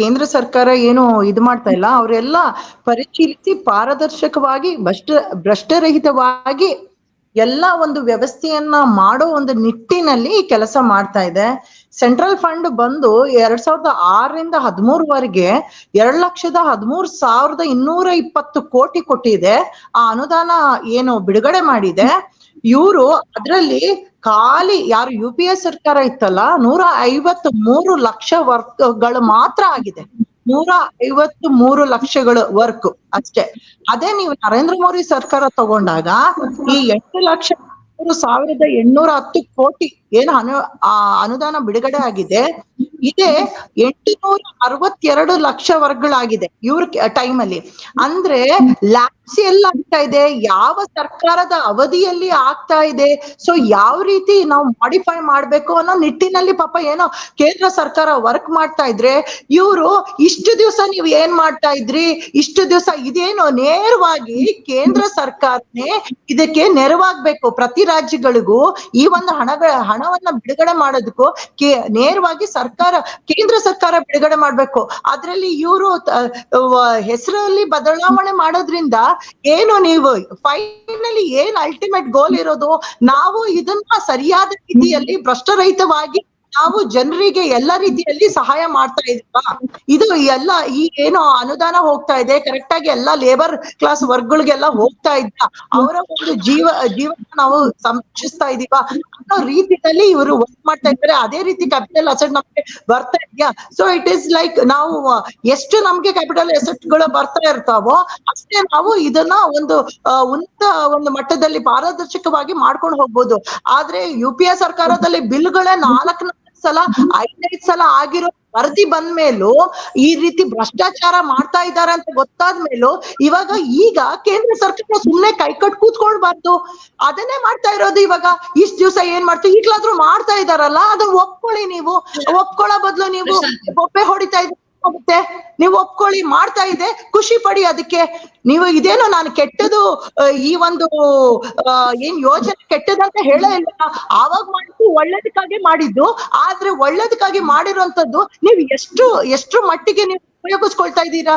ಕೇಂದ್ರ ಸರ್ಕಾರ ಏನು ಇದು ಮಾಡ್ತಾ ಇಲ್ಲ, ಅವರೆಲ್ಲ ಪರಿಶೀಲಿಸಿ ಪಾರದರ್ಶಕವಾಗಿ, ಭ್ರಷ್ಟ, ಭ್ರಷ್ಟರಹಿತವಾಗಿ ಎಲ್ಲ ಒಂದು ವ್ಯವಸ್ಥೆಯನ್ನ ಮಾಡೋ ಒಂದು ನಿಟ್ಟಿನಲ್ಲಿ ಕೆಲಸ ಮಾಡ್ತಾ ಇದೆ. ಸೆಂಟ್ರಲ್ ಫಂಡ್ ಬಂದು ಎರಡ್ ಸಾವಿರದ ಆರರಿಂದ ಹದಿಮೂರವರೆಗೆ ಎರಡ್ ಲಕ್ಷದ ಹದಿಮೂರ್ ಸಾವಿರದ ಇನ್ನೂರ ಇಪ್ಪತ್ತು ಕೋಟಿ ಕೊಟ್ಟಿದೆ. ಆ ಅನುದಾನ ಏನು ಬಿಡುಗಡೆ ಮಾಡಿದೆ. ಇವರು ಅದ್ರಲ್ಲಿ ಖಾಲಿ ಯಾರು ಯು ಪಿ ಎ ಸರ್ಕಾರ ಇತ್ತಲ್ಲ, ನೂರ ಐವತ್ ಮೂರು ಲಕ್ಷ ವರ್ಕ್ಗಳು ಮಾತ್ರ ಆಗಿದೆ. ನೂರ ಐವತ್ತು ಮೂರು ಲಕ್ಷಗಳು ವರ್ಕ್ ಅಷ್ಟೇ. ಅದೇ ನೀವು ನರೇಂದ್ರ ಮೋದಿ ಸರ್ಕಾರ ತಗೊಂಡಾಗ ಈ ಎಂಟು ಲಕ್ಷ ಸಾವಿರದ ಎಂಟುನೂರ ಹತ್ತು ಕೋಟಿ ಏನು ಅನು ಅನುದಾನ ಬಿಡುಗಡೆ ಆಗಿದೆ. ಇದೇ ಎಂಟುನೂರ ಅರವತ್ತೆರಡು ಲಕ್ಷ ವರ್ಗಗಳಾಗಿದೆ ಇವ್ರ ಟೈಮ್ ಅಲ್ಲಿ. ಅಂದ್ರೆ ಲ್ಯಾಬ್ಸ್ ಎಲ್ಲ ಆಗ್ತಾ ಇದೆ, ಯಾವ ಸರ್ಕಾರದ ಅವಧಿಯಲ್ಲಿ ಆಗ್ತಾ ಇದೆ, ಸೊ ಯಾವ ರೀತಿ ನಾವು ಮಾಡಿಫೈ ಮಾಡ್ಬೇಕು ಅನ್ನೋ ನಿಟ್ಟಿನಲ್ಲಿ ಪಾಪ ಏನೋ ಕೇಂದ್ರ ಸರ್ಕಾರ ವರ್ಕ್ ಮಾಡ್ತಾ ಇದ್ರೆ, ಇವರು ಇಷ್ಟು ದಿವಸ ನೀವು ಏನ್ ಮಾಡ್ತಾ ಇದ್ರಿ, ಇಷ್ಟು ದಿವಸ ಇದೇನು ನೇರವಾಗಿ ಕೇಂದ್ರ ಸರ್ಕಾರನೇ ಇದಕ್ಕೆ ನೆರವಾಗ್ಬೇಕು. ಪ್ರತಿ ರಾಜ್ಯಗಳಿಗೂ ಈ ಒಂದು ಹಣ ಹಣವನ್ನ ಬಿಡುಗಡೆ ಮಾಡೋದಕ್ಕೂ ಕೇ, ನೇರವಾಗಿ ಸರ್ಕಾರ, ಕೇಂದ್ರ ಸರ್ಕಾರ ಬಿಡುಗಡೆ ಮಾಡ್ಬೇಕು. ಅದ್ರಲ್ಲಿ ಇವರು ಹೆಸರಲ್ಲಿ ಬದಲಾವಣೆ ಮಾಡೋದ್ರಿಂದ ಏನು ನೀವು ಫೈನಲಿ ಏನ್ ಅಲ್ಟಿಮೇಟ್ ಗೋಲ್ ಇರೋದು? ನಾವು ಇದನ್ನ ಸರಿಯಾದ ರೀತಿಯಲ್ಲಿ ಭ್ರಷ್ಟರಹಿತವಾಗಿ ನಾವು ಜನರಿಗೆ ಎಲ್ಲ ರೀತಿಯಲ್ಲಿ ಸಹಾಯ ಮಾಡ್ತಾ ಇದೀವ ಇದು ಎಲ್ಲ ಈ ಏನು ಅನುದಾನ ಹೋಗ್ತಾ ಇದೆ ಕರೆಕ್ಟ್ ಆಗಿ ಎಲ್ಲ ಲೇಬರ್ ಕ್ಲಾಸ್ ವರ್ಗಗಳಿಗೆಲ್ಲ ಹೋಗ್ತಾ ಇದ್ದ ಅವರ ಒಂದು ಜೀವ, ಜೀವನ ನಾವು ಸಂರಕ್ಷಿಸ್ತಾ ಇದೀವ ಅನ್ನೋ ರೀತಿಯಲ್ಲಿ ಇವರು ವರ್ಕ್ ಮಾಡ್ತಾ ಇದ್ದಾರೆ. ಅದೇ ರೀತಿ ಕ್ಯಾಪಿಟಲ್ ಅಸೆಟ್ ನಮ್ಗೆ ಬರ್ತಾ ಇದೆಯಾ? ಸೊ ಇಟ್ ಇಸ್ ಲೈಕ್ ನಾವು, ಎಷ್ಟು ನಮ್ಗೆ ಕ್ಯಾಪಿಟಲ್ಗಳು ಬರ್ತಾ ಇರ್ತಾವೋ ಅಷ್ಟೇ ನಾವು ಇದನ್ನ ಒಂದು ಉನ್ನತ ಒಂದು ಮಟ್ಟದಲ್ಲಿ ಪಾರದರ್ಶಕವಾಗಿ ಮಾಡ್ಕೊಂಡು ಹೋಗ್ಬೋದು. ಆದ್ರೆ ಯು ಪಿ ಎ ಸರ್ಕಾರದಲ್ಲಿ ಬಿಲ್ಗಳೇ ನಾಲ್ಕು ಸಲ ಐದೈದ್ ಸಲ ಆಗಿರೋ ವರದಿ ಬಂದ್ಮೇಲೂ ಈ ರೀತಿ ಭ್ರಷ್ಟಾಚಾರ ಮಾಡ್ತಾ ಇದ್ದಾರೆ ಅಂತ ಗೊತ್ತಾದ್ಮೇಲೂ ಇವಾಗ ಈಗ ಕೇಂದ್ರ ಸರ್ಕಾರ ಸುಮ್ನೆ ಕೈ ಕಟ್ ಕೂತ್ಕೊಳ್ಬಾರ್ದು. ಅದನ್ನೇ ಮಾಡ್ತಾ ಇರೋದು ಇವಾಗ. ಇಷ್ಟ್ ದಿವ್ಸ ಏನ್ ಮಾಡ್ತೀವಿ? ಈಗ್ಲಾದ್ರೂ ಮಾಡ್ತಾ ಇದಾರಲ್ಲ ಅದನ್ನ ಒಪ್ಕೊಳ್ಳಿ ನೀವು. ಒಪ್ಕೊಳ್ಳೋ ಬದ್ಲು ನೀವು ಒಪ್ಪೆ ಹೊಡಿತಾ ಇದ್ರೆ ಆಗುತ್ತೆ. ನೀವು ಒಪ್ಕೊಳ್ಳಿ, ಮಾಡ್ತಾ ಇದೆ, ಖುಷಿ ಪಡಿ ಅದಕ್ಕೆ. ನೀವು ಇದೇನೋ ನಾನು ಕೆಟ್ಟದು ಈ ಒಂದು ಏನ್ ಯೋಜನೆ ಕೆಟ್ಟದಂತ ಹೇಳೇ ಇಲ್ಲ. ಆವಾಗ ಮಾಡಿದ್ದು ಒಳ್ಳೇದಕ್ಕಾಗಿ ಮಾಡಿದ್ದು, ಆದ್ರೆ ಒಳ್ಳೇದಕ್ಕಾಗಿ ಮಾಡಿರುವಂತದ್ದು ನೀವು ಎಷ್ಟು ಎಷ್ಟು ಮಟ್ಟಿಗೆ ನೀವು ಉಪಯೋಗಿಸ್ಕೊಳ್ತಾ ಇದ್ದೀರಾ?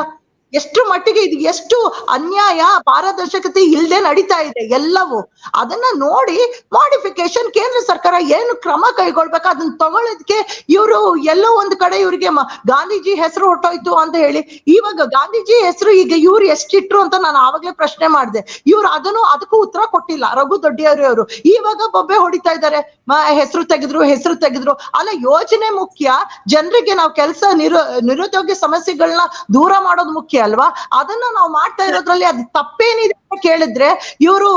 ಎಷ್ಟು ಮಟ್ಟಿಗೆ ಇದು ಎಷ್ಟು ಅನ್ಯಾಯ, ಪಾರದರ್ಶಕತೆ ಇಲ್ಲದೆ ನಡೀತಾ ಇದೆ ಎಲ್ಲವೂ. ಅದನ್ನ ನೋಡಿ ಮಾಡಿಫಿಕೇಶನ್ ಕೇಂದ್ರ ಸರ್ಕಾರ ಏನು ಕ್ರಮ ಕೈಗೊಳ್ಬೇಕು, ಅದನ್ನ ತಗೊಳ್ಳೋದಕ್ಕೆ ಇವರು ಎಲ್ಲೋ ಒಂದು ಕಡೆ ಇವರಿಗೆ ಗಾಂಧೀಜಿ ಹೆಸರು ಹೊಟ್ಟೋಯ್ತು ಅಂತ ಹೇಳಿ, ಇವಾಗ ಗಾಂಧೀಜಿ ಹೆಸರು ಈಗ ಇವ್ರು ಎಷ್ಟಿಟ್ರು ಅಂತ ನಾನು ಆವಾಗ್ಲೇ ಪ್ರಶ್ನೆ ಮಾಡಿದೆ. ಇವ್ರು ಅದನ್ನು ಅದಕ್ಕೂ ಉತ್ತರ ಕೊಟ್ಟಿಲ್ಲ, ರಘು ದೊಡ್ಡಿಯವರು ಅವರು. ಇವಾಗ ಬೊಬ್ಬೆ ಹೊಡಿತಾ ಇದ್ದಾರೆ. ಹೆಸರು ತೆಗೆದ್ರು ಹೆಸರು ತೆಗೆದ್ರು. ಅಲ್ಲ, ಯೋಜನೆ ಮುಖ್ಯ. ಜನರಿಗೆ ನಾವು ಕೆಲಸ ನಿರು, ನಿರುದ್ಯೋಗ ಸಮಸ್ಯೆಗಳನ್ನ ದೂರ ಮಾಡೋದು ಮುಖ್ಯ. ಅಲ್ವಾ? ಅದನ್ನ ನಾವು ಮಾಡ್ತಾ ಇರೋದ್ರಲ್ಲಿ ಅದು ತಪ್ಪೇನಿದೆ ಕೇಳಿದ್ರೆ ಇವರು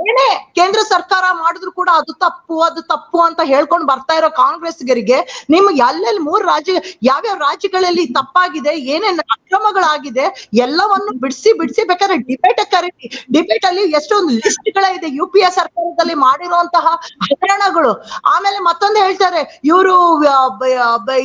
ಏನೇ ಕೇಂದ್ರ ಸರ್ಕಾರ ಮಾಡಿದ್ರು ಕೂಡ ಅದು ತಪ್ಪು ಅದು ತಪ್ಪು ಅಂತ ಹೇಳ್ಕೊಂಡು ಬರ್ತಾ ಇರೋ ಕಾಂಗ್ರೆಸ್ಗರಿಗೆ ನಿಮ್ಗೆ ಅಲ್ಲೆಲ್ಲಿ ಮೂರ್ ರಾಜ್ಯ, ಯಾವ್ಯಾವ ರಾಜ್ಯಗಳಲ್ಲಿ ತಪ್ಪಾಗಿದೆ, ಏನೇನ್ ಅಕ್ರಮಗಳಾಗಿದೆ, ಎಲ್ಲವನ್ನು ಬಿಡಿಸಿ ಬಿಡಿಸಿ ಬೇಕಾದ್ರೆ ಡಿಬೇಟ್ ಕರೀತಿ ಡಿಬೇಟ್ ಅಲ್ಲಿ ಎಷ್ಟೊಂದು ಲಿಸ್ಟ್ ಗಳಿದೆ ಯು ಪಿ ಎ ಸರ್ಕಾರದಲ್ಲಿ ಮಾಡಿರುವಂತಹ ಹಗರಣಗಳು. ಆಮೇಲೆ ಮತ್ತೊಂದು ಹೇಳ್ತಾರೆ, ಇವರು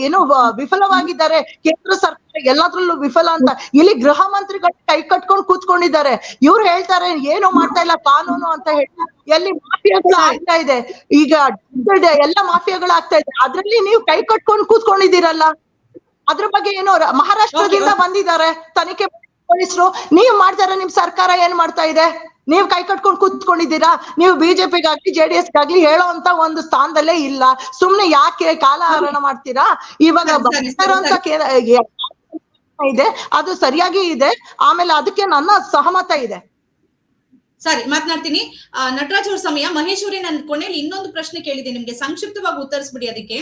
ಏನು ವಿಫಲವಾಗಿದ್ದಾರೆ, ಕೇಂದ್ರ ಸರ್ಕಾರ ಎಲ್ಲದ್ರಲ್ಲೂ ವಿಫಲ ಅಂತ. ಇಲ್ಲಿ ಗೃಹ ಮಂತ್ರಿಗಳು ಕೈ ಕಟ್ಕೊಂಡು ಕೂತ್ಕೊಂಡಿದ್ದಾರೆ. ಇವ್ರು ಹೇಳ್ತಾರೆ ಏನು ಮಾಡ್ತಾ ಇಲ್ಲ ಕಾನೂನು ಅಂತ ಹೇಳಿ ಎಲ್ಲಿ ಮಾಫಿಯಾಗಳು ಆಗ್ತಾ ಇದೆ. ಈಗ ಇದೆ, ಎಲ್ಲ ಮಾಫಿಯಾಗಳು ಆಗ್ತಾ ಇದೆ. ಅದ್ರಲ್ಲಿ ನೀವು ಕೈ ಕಟ್ಕೊಂಡು ಕೂತ್ಕೊಂಡಿದ್ದೀರಲ್ಲ. ಅದ್ರ ಬಗ್ಗೆ ಏನೋ ಮಹಾರಾಷ್ಟ್ರದಿಂದ ಬಂದಿದ್ದಾರೆ. ತನಿಖೆ ಪೊಲೀಸರು. ನೀವ್ ಮಾಡ್ತಾರ ನಿಮ್ ಸರ್ಕಾರ ಏನ್ ಮಾಡ್ತಾ ಇದೆ? ನೀವ್ ಕೈ ಕಟ್ಕೊಂಡು ಕೂತ್ಕೊಂಡಿದ್ದೀರಾ? ನೀವು ಬಿಜೆಪಿಗಾಗ್ಲಿ ಜೆ ಡಿ ಎಸ್ಗಾಗ್ಲಿ ಹೇಳೋ ಅಂತ ಒಂದು ಸ್ಥಾನದಲ್ಲೇ ಇಲ್ಲ. ಸುಮ್ನೆ ಯಾಕೆ ಕಾಲಹರಣ ಮಾಡ್ತೀರಾ? ಇವಾಗ ಇದೆ ಅದು ಸರಿಯಾಗಿ ಇದೆ. ಆಮೇಲೆ ಅದಕ್ಕೆ ನನ್ನ ಸಹಮತ ಇದೆ. ಸರಿ ಮಾತನಾಡ್ತೀನಿ. ನಟರಾಜ್ ಅವ್ರ ಸಮಯ. ಮಹೇಶ್ ಅವರೇ ನನ್ನ ಕೊನೆಯಲ್ಲಿ ಇನ್ನೊಂದು ಪ್ರಶ್ನೆ ಕೇಳಿದೆ ನಿಮ್ಗೆ ಸಂಕ್ಷಿಪ್ತವಾಗಿ ಉತ್ತರಿಸ್ಬಿಡಿ ಅದಕ್ಕೆ.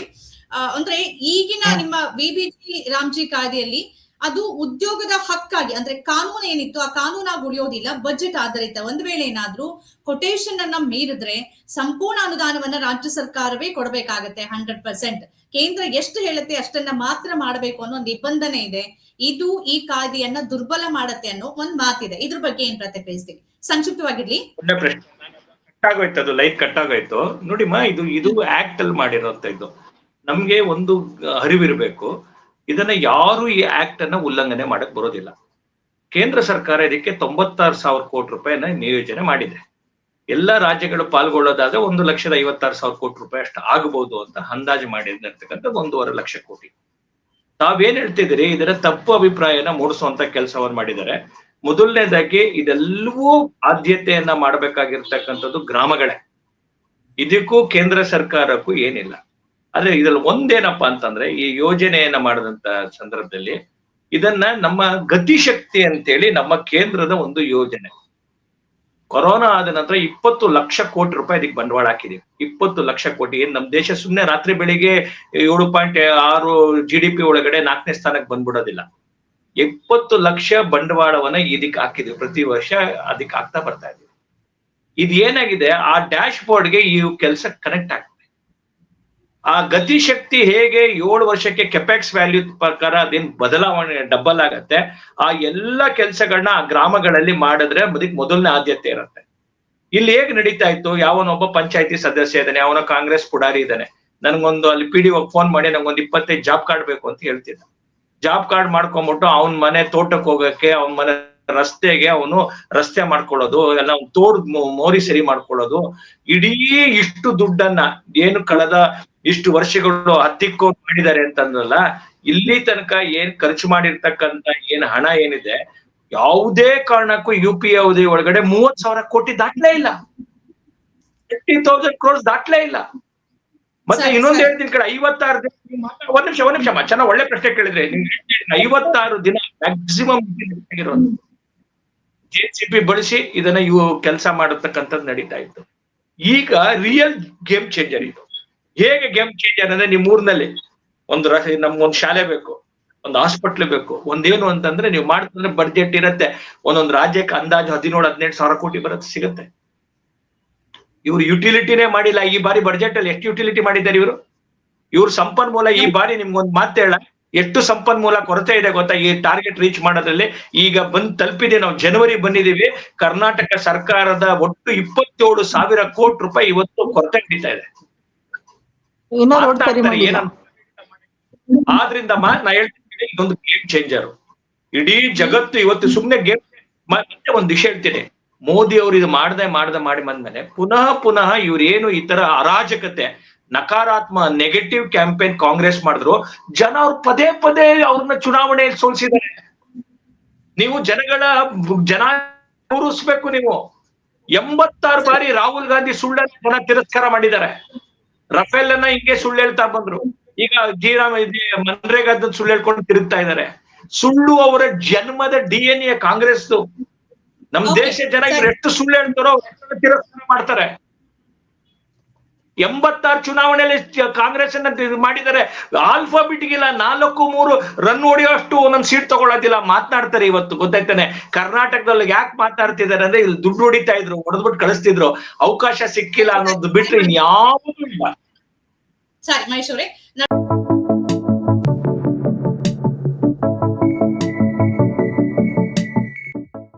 ಅಂದ್ರೆ ಈಗಿನ ನಿಮ್ಮ ವಿಬಿಜಿ ರಾಮ್ಜಿ ಕಾಯ್ದೆಯಲ್ಲಿ ಅದು ಉದ್ಯೋಗದ ಹಕ್ಕಾಗಿ ಅಂದ್ರೆ ಕಾನೂನು ಏನಿತ್ತು ಆ ಕಾನೂನಾಗಿ ಉಳಿಯೋದಿಲ್ಲ ಬಜೆಟ್ ಆಧಾರಿತ. ಒಂದ್ ವೇಳೆ ಏನಾದ್ರೂ ಕೊಟೇಶನ್ ಅನ್ನ ಮೀರಿದ್ರೆ ಸಂಪೂರ್ಣ ಅನುದಾನವನ್ನ ರಾಜ್ಯ ಸರ್ಕಾರವೇ ಕೊಡಬೇಕಾಗತ್ತೆ ಹಂಡ್ರೆಡ್ ಪರ್ಸೆಂಟ್ ಕೇಂದ್ರ ಎಷ್ಟು ಹೇಳುತ್ತೆ ಅಷ್ಟನ್ನ ಮಾತ್ರ ಮಾಡಬೇಕು ಅನ್ನೋ ಒಂದು ನಿಬಂಧನೆ ಇದೆ. ಇದು ಈ ಕಾಯ್ದೆಯನ್ನ ದುರ್ಬಲ ಮಾಡತ್ತೆ ಅನ್ನೋ ಒಂದ್ ಮಾತಿದೆ. ಇದ್ರ ಬಗ್ಗೆ ಏನ್ ಪ್ರತಿಕ್ರಿಯಿಸ್ತೀವಿ ಸಂಕ್ಷಿಪ್ತವಾಗಿರ್ಲಿ. ಆಗೋಯ್ತು ಅದು ಲೈಟ್ ಕಟ್ ಆಗೋಯ್ತು ನೋಡಿಮ್ಮ ಇದು ಇದು ಆಕ್ಟ್ ಅಲ್ಲಿ ಇದು. ನಮ್ಗೆ ಒಂದು ಅರಿವಿರ್ಬೇಕು. ಇದನ್ನ ಯಾರು ಈ ಆಕ್ಟ್ ಅನ್ನ ಉಲ್ಲಂಘನೆ ಮಾಡಕ್ ಬರೋದಿಲ್ಲ. ಕೇಂದ್ರ ಸರ್ಕಾರ ಇದಕ್ಕೆ ತೊಂಬತ್ತಾರು ಸಾವಿರ ಕೋಟಿ ರೂಪಾಯಿನ ನಿಯೋಜನೆ ಮಾಡಿದೆ. ಎಲ್ಲ ರಾಜ್ಯಗಳು ಪಾಲ್ಗೊಳ್ಳೋದಾದ್ರೆ ಒಂದು ಲಕ್ಷದ ಐವತ್ತಾರು ಸಾವಿರ ಕೋಟಿ ರೂಪಾಯಿ ಅಷ್ಟು ಆಗಬಹುದು ಅಂತ ಅಂದಾಜು ಮಾಡಿರ್ತಕ್ಕಂಥ ಒಂದೂವರೆ ಲಕ್ಷ ಕೋಟಿ. ತಾವೇನ್ ಹೇಳ್ತಿದ್ದೀರಿ? ಇದರ ತಪ್ಪು ಅಭಿಪ್ರಾಯನ ಮೂಡಿಸುವಂತ ಕೆಲಸವನ್ನು ಮಾಡಿದ್ದಾರೆ. ಮೊದಲನೇದಾಗಿ ಇದೆಲ್ಲವೂ ಆದ್ಯತೆಯನ್ನ ಮಾಡಬೇಕಾಗಿರ್ತಕ್ಕಂಥದ್ದು ಗ್ರಾಮಗಳೇ. ಇದಕ್ಕೂ ಕೇಂದ್ರ ಸರ್ಕಾರಕ್ಕೂ ಏನಿಲ್ಲ. ಆದ್ರೆ ಇದ್ರಲ್ಲಿ ಒಂದೇನಪ್ಪಾ ಅಂತಂದ್ರೆ, ಈ ಯೋಜನೆಯನ್ನ ಮಾಡಿದಂತ ಸಂದರ್ಭದಲ್ಲಿ ಇದನ್ನ ನಮ್ಮ ಗತಿಶಕ್ತಿ ಅಂತೇಳಿ ನಮ್ಮ ಕೇಂದ್ರದ ಒಂದು ಯೋಜನೆ. ಕೊರೋನಾ ಆದ ನಂತರ ಇಪ್ಪತ್ತು ಲಕ್ಷ ಕೋಟಿ ರೂಪಾಯಿ ಇದಕ್ಕೆ ಬಂಡವಾಳ ಹಾಕಿದೀವಿ ಇಪ್ಪತ್ತು ಲಕ್ಷ ಕೋಟಿ. ಏನ್ ನಮ್ ದೇಶ ಸುಮ್ನೆ ರಾತ್ರಿ ಬೆಳಿಗ್ಗೆ ಏಳು ಪಾಯಿಂಟ್ ಆರು ಜಿ ಡಿ ಪಿ ಒಳಗಡೆ ನಾಲ್ಕನೇ ಸ್ಥಾನಕ್ಕೆ ಬಂದ್ಬಿಡೋದಿಲ್ಲ. ಇಪ್ಪತ್ತು ಲಕ್ಷ ಬಂಡವಾಳವನ್ನ ಇದಕ್ಕೆ ಹಾಕಿದ್ವಿ ಪ್ರತಿ ವರ್ಷ ಅದಕ್ಕೆ ಆಗ್ತಾ ಬರ್ತಾ ಇದೀವಿ ಇದು ಏನಾಗಿದೆ? ಆ ಡ್ಯಾಶ್ ಬೋರ್ಡ್ಗೆ ಈ ಕೆಲಸ ಕನೆಕ್ಟ್ ಆಗ್ತದೆ ಆ ಗತಿಶಕ್ತಿ ಹೇಗೆ ಏಳು ವರ್ಷಕ್ಕೆ ಕೆಪೆಕ್ಸ್ ವ್ಯಾಲ್ಯೂ ಪ್ರಕಾರ ಅದೇನ್ ಬದಲಾವಣೆ ಡಬಲ್ ಆಗತ್ತೆ, ಆ ಎಲ್ಲ ಕೆಲಸಗಳನ್ನ ಆ ಗ್ರಾಮಗಳಲ್ಲಿ ಮಾಡಿದ್ರೆ ಅದಕ್ಕೆ ಮೊದಲನೇ ಆದ್ಯತೆ ಇರುತ್ತೆ. ಇಲ್ಲಿ ಹೇಗ್ ನಡೀತಾ ಇತ್ತು? ಯಾವನೊಬ್ಬ ಪಂಚಾಯತಿ ಸದಸ್ಯ ಇದ್ದಾನೆ ಅವನ ಕಾಂಗ್ರೆಸ್ ಪುಡಾರಿ ಇದ್ದಾನೆ. ನನ್ಗೊಂದು ಅಲ್ಲಿ ಪಿ ಡಿ ಫೋನ್ ಮಾಡಿ ನಂಗೊಂದು ಇಪ್ಪತ್ತೈದು ಜಾಬ್ ಕಾರ್ಡ್ ಬೇಕು ಅಂತ ಹೇಳ್ತಿದ್ದ. ಜಾಬ್ ಕಾರ್ಡ್ ಮಾಡ್ಕೊಂಡ್ಬಿಟ್ಟು ಅವನ ಮನೆ ತೋಟಕ್ಕೆ ಹೋಗಕ್ಕೆ, ಅವನ ಮನೆ ರಸ್ತೆಗೆ ಅವನು ರಸ್ತೆ ಮಾಡ್ಕೊಳ್ಳೋದು, ಎಲ್ಲ ತೋರ್ ಮೋರಿ ಸರಿ ಮಾಡ್ಕೊಳ್ಳೋದು. ಇಡೀ ಇಷ್ಟು ದುಡ್ಡನ್ನ, ಏನು ಕಳೆದ ಇಷ್ಟು ವರ್ಷಗಳು ಹತ್ತಿಕ್ಕೋ ಮಾಡಿದ್ದಾರೆ ಅಂತಂದ್ರಲ್ಲ ಇಲ್ಲಿ ತನಕ ಏನ್ ಖರ್ಚು ಮಾಡಿರ್ತಕ್ಕಂತ ಏನ್ ಹಣ ಏನಿದೆ ಯಾವುದೇ ಕಾರಣಕ್ಕೂ ಯು ಪಿ ಅವಧಿ ಒಳಗಡೆ ಮೂವತ್ ಸಾವಿರ ಕೋಟಿ ದಾಟ್ಲೇ ಇಲ್ಲ. ಫಿಫ್ಟಿ ತೌಸಂಡ್ ಕ್ರೋರ್ಸ್ ದಾಟ್ಲೇ ಇಲ್ಲ. ಮತ್ತೆ ಇನ್ನೊಂದ್ ಹೇಳ್ತೀನಿ ಕಡೆ ಐವತ್ತಾರು ದಿನ ಒಂದ್ ನಿಮಿಷ ಒಂದ್ ನಿಮಿಷ ಚೆನ್ನಾಗ್ ಒಳ್ಳೆ ಪ್ರಶ್ನೆ ಕೇಳಿದ್ರೆ ಐವತ್ತಾರು ದಿನ ಮ್ಯಾಕ್ಸಿಮಮ್ ಆಗಿರೋದು ಜೆ ಸಿ ಪಿ ಬಳಸಿ ಇದನ್ನ ಇವು ಕೆಲಸ ಮಾಡತಕ್ಕಂಥದ್ದು ನಡೀತಾ ಇತ್ತು. ಈಗ ರಿಯಲ್ ಗೇಮ್ ಚೇಂಜರ್ ಇದು. ಹೇಗೆ ಗೇಮ್ ಚೇಂಜ್ ಅಂದ್ರೆ ನಿಮ್ ಊರ್ನಲ್ಲಿ ಒಂದು ನಮ್ಗೊಂದು ಶಾಲೆ ಬೇಕು, ಒಂದು ಹಾಸ್ಪಿಟ್ಲ್ ಬೇಕು, ಒಂದೇನು ಅಂತಂದ್ರೆ ನೀವು ಮಾಡ್ತಂದ್ರೆ ಬಡ್ಜೆಟ್ ಇರತ್ತೆ. ಒಂದೊಂದು ರಾಜ್ಯಕ್ಕೆ ಅಂದಾಜು ಹದಿನೇಳು, ಹದಿನೆಂಟು ಸಾವಿರ ಕೋಟಿ ಬರುತ್ತೆ, ಸಿಗುತ್ತೆ. ಇವ್ರು ಯುಟಿಲಿಟಿನೇ ಮಾಡಿಲ್ಲ, ಈ ಬಾರಿ ಬಡ್ಜೆಟ್ ಅಲ್ಲಿ ಎಷ್ಟು ಯುಟಿಲಿಟಿ ಮಾಡಿದ್ದಾರೆ ಇವರು? ಇವ್ರ ಸಂಪನ್ಮೂಲ, ಈ ಬಾರಿ ನಿಮ್ಗೊಂದು ಮಾತು ಹೇಳ. ಎಷ್ಟು ಸಂಪನ್ಮೂಲ ಕೊರತೆ ಇದೆ ಗೊತ್ತಾ? ಈ ಟಾರ್ಗೆಟ್ ರೀಚ್ ಮಾಡೋದ್ರಲ್ಲಿ ಈಗ ಬಂದ್ ತಲುಪಿದೆ, ನಾವು ಜನವರಿ ಬಂದಿದೀವಿ ಕರ್ನಾಟಕ ಸರ್ಕಾರದ ಒಟ್ಟು ಇಪ್ಪತ್ತೇಳು ಸಾವಿರ ಕೋಟಿ ರೂಪಾಯಿ ಇವತ್ತು ಕೊರತೆ ನಡೀತಾ ಇದೆ ಇನ್ನ ರೋಡ್ ಸರಿ ಮಾತಾಡ್ತಾರೆ ಮಾಡಿಲ್ಲ ಏನಂತ ಆದ್ರಿಂದ ನಾ ಹೇಳ್ತೀನಿ ಇದೊಂದು ಗೇಮ್ ಚೇಂಜರ್ ಇಡೀ ಜಗತ್ತು ಇವತ್ತು ಸುಮ್ನೆ ಗೇಮ್ ಮತ್ತೆ ಒಂದ್ ವಿಷಯ ಹೇಳ್ತೀನಿ. ಮೋದಿ ಅವರು ಇದು ಮಾಡದೆ ಮಾಡ್ದೆ ಮಾಡಿ ಬಂದ್ಮೇಲೆ ಪುನಃ ಪುನಃ ಇವ್ರೇನು ಈ ತರ ಅರಾಜಕತೆ ನಕಾರಾತ್ಮ ನೆಗೆಟಿವ್ ಕ್ಯಾಂಪೇನ್ ಕಾಂಗ್ರೆಸ್ ಮಾಡಿದ್ರು ಜನ ಅವ್ರು ಪದೇ ಪದೇ ಅವ್ರನ್ನ ಚುನಾವಣೆಯಲ್ಲಿ ಸೋಲ್ಸಿದ್ದಾರೆ. ನೀವು ಜನಗಳ ಜನ ತೋರಿಸ್ಬೇಕು ನೀವು. ಎಂಬತ್ತಾರು ಬಾರಿ ರಾಹುಲ್ ಗಾಂಧಿ ಸುಳ್ಳನ್ನು ಪುನಃ ತಿರಸ್ಕಾರ ಮಾಡಿದ್ದಾರೆ. ರಫೇಲ್ ಅನ್ನ ಹಿಂಗೆ ಸುಳ್ಳು ಹೇಳ್ತಾ ಬಂದ್ರು. ಈಗ ಜೀರಾಮ್ ಮನ್ರೇಗಾದ ಸುಳ್ಳು ಹೇಳ್ಕೊಂಡು ತಿರುಗ್ತಾ ಇದ್ದಾರೆ. ಸುಳ್ಳು ಅವರ ಜನ್ಮದ ಡಿ ಎನ್ ಎ ಕಾಂಗ್ರೆಸ್ ನಮ್ ದೇಶ ಜನ. ಎಷ್ಟು ಸುಳ್ಳು ಹೇಳ್ತಾರೋ ತಿರಸ್ಕಾರ ಮಾಡ್ತಾರೆ. ಎಂಬತ್ತಾರು ಚುನಾವಣೆಯಲ್ಲಿ ಕಾಂಗ್ರೆಸ್ ಅನ್ನ ಇದು ಮಾಡಿದ್ದಾರೆ ಆಲ್ಫಾಬಿಟ್ ಗಿಲ್ಲ ನಾಲ್ಕು, ಮೂರು ರನ್ ಹೊಡೆಯೋಷ್ಟು ಒಂದೊಂದು ಸೀಟ್ ತಗೊಳ್ಳೋದಿಲ್ಲ. ಮಾತನಾಡ್ತಾರೆ ಇವತ್ತು, ಗೊತ್ತಾಯ್ತಾನೆ? ಕರ್ನಾಟಕದಲ್ಲಿ ಯಾಕೆ ಮಾತಾಡ್ತಿದ್ದಾರೆ ಅಂದ್ರೆ ಇಲ್ಲಿ ದುಡ್ಡು ಹೊಡಿತಾ ಇದ್ರು, ಹೊಡೆದ್ಬಿಟ್ಟು ಕಳಿಸ್ತಿದ್ರು. ಅವಕಾಶ ಸಿಕ್ಕಿಲ್ಲ ಅನ್ನೋದು ಬಿಟ್ರೆ ಇನ್ಯಾವುದೂ ಇಲ್ಲ. ಸರಿ ಮೈಸೂರೇ